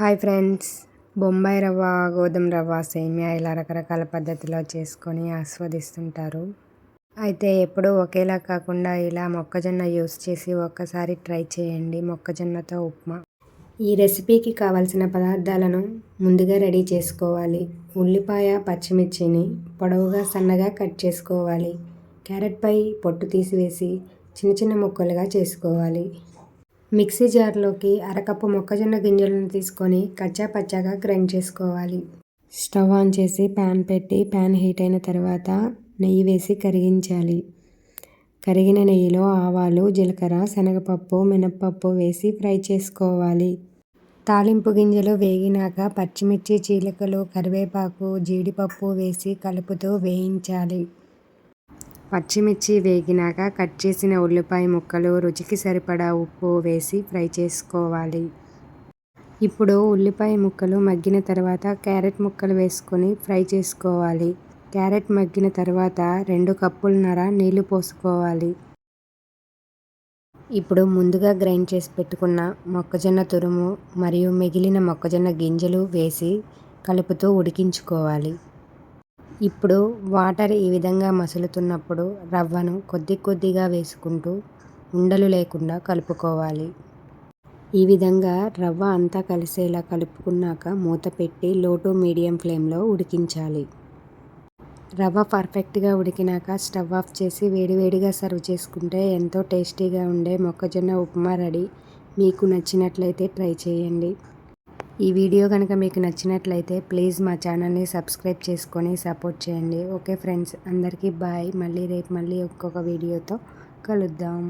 Hi friends. Bombay రవ్వ గోధుమ రవ్వ సేమియా ఇలా రకరకాల పద్ధతిలో చేసుకొని ఆస్వాదిస్తుంటారు. అయితే ఎప్పుడూ ఒకేలా కాకుండా ఇలా మొక్కజొన్న యూస్ చేసి ఒక్కసారి ట్రై చేయండి మొక్కజొన్నతో ఉప్మా. ఈ రెసిపీకి కావలసిన పదార్థాలను ముందుగా రెడీ చేసుకోవాలి. ఉల్లిపాయ పచ్చిమిర్చిని పొడవుగా సన్నగా కట్ చేసుకోవాలి. క్యారెట్పై పొట్టు తీసివేసి చిన్న చిన్న ముక్కలుగా చేసుకోవాలి. మిక్సీ జార్లోకి అరకప్పు మొక్కజొన్న గింజలను తీసుకొని కచ్చా పచ్చాగా గ్రైండ్ చేసుకోవాలి. స్టవ్ ఆన్ చేసి ప్యాన్ పెట్టి ప్యాన్ హీట్ అయిన తర్వాత నెయ్యి వేసి కరిగించాలి. కరిగిన నెయ్యిలో ఆవాలు జీలకర్ర శనగపప్పు మినప్పప్పు వేసి ఫ్రై చేసుకోవాలి. తాలింపు గింజలు వేగినాక పచ్చిమిర్చి చీలికలు కరివేపాకు జీడిపప్పు వేసి కలుపుతూ వేయించాలి. పచ్చిమిర్చి వేగినాక కట్ చేసిన ఉల్లిపాయ ముక్కలు రుచికి సరిపడా ఉప్పు వేసి ఫ్రై చేసుకోవాలి. ఇప్పుడు ఉల్లిపాయ ముక్కలు మగ్గిన తర్వాత క్యారెట్ ముక్కలు వేసుకొని ఫ్రై చేసుకోవాలి. క్యారెట్ మగ్గిన తర్వాత రెండు కప్పులన్నర నీళ్ళు పోసుకోవాలి. ఇప్పుడు ముందుగా గ్రైండ్ చేసి పెట్టుకున్న మొక్కజొన్న తురుము మరియు మిగిలిన మొక్కజొన్న గింజలు వేసి కలుపుతూ ఉడికించుకోవాలి. ఇప్పుడు వాటర్ ఈ విధంగా మసులుతున్నప్పుడు రవ్వను కొద్ది కొద్దిగా వేసుకుంటూ ఉండలు లేకుండా కలుపుకోవాలి. ఈ విధంగా రవ్వ అంతా కలిసేలా కలుపుకున్నాక మూత పెట్టి లో టు మీడియం ఫ్లేమ్లో ఉడికించాలి. రవ్వ పర్ఫెక్ట్గా ఉడికినాక స్టవ్ ఆఫ్ చేసి వేడివేడిగా సర్వ్ చేసుకుంటే ఎంతో టేస్టీగా ఉండే మొక్కజొన్న ఉప్మా రెడీ. మీకు నచ్చినట్లయితే ట్రై చేయండి. ఈ వీడియో కనుక మీకు నచ్చినట్లయితే ప్లీజ్ మా ఛానల్ని సబ్స్క్రైబ్ చేసుకొని సపోర్ట్ చేయండి. ఓకే ఫ్రెండ్స్ అందరికీ బాయ్. మళ్ళీ రేపు మళ్ళీ ఒక్కొక్క వీడియోతో కలుద్దాం.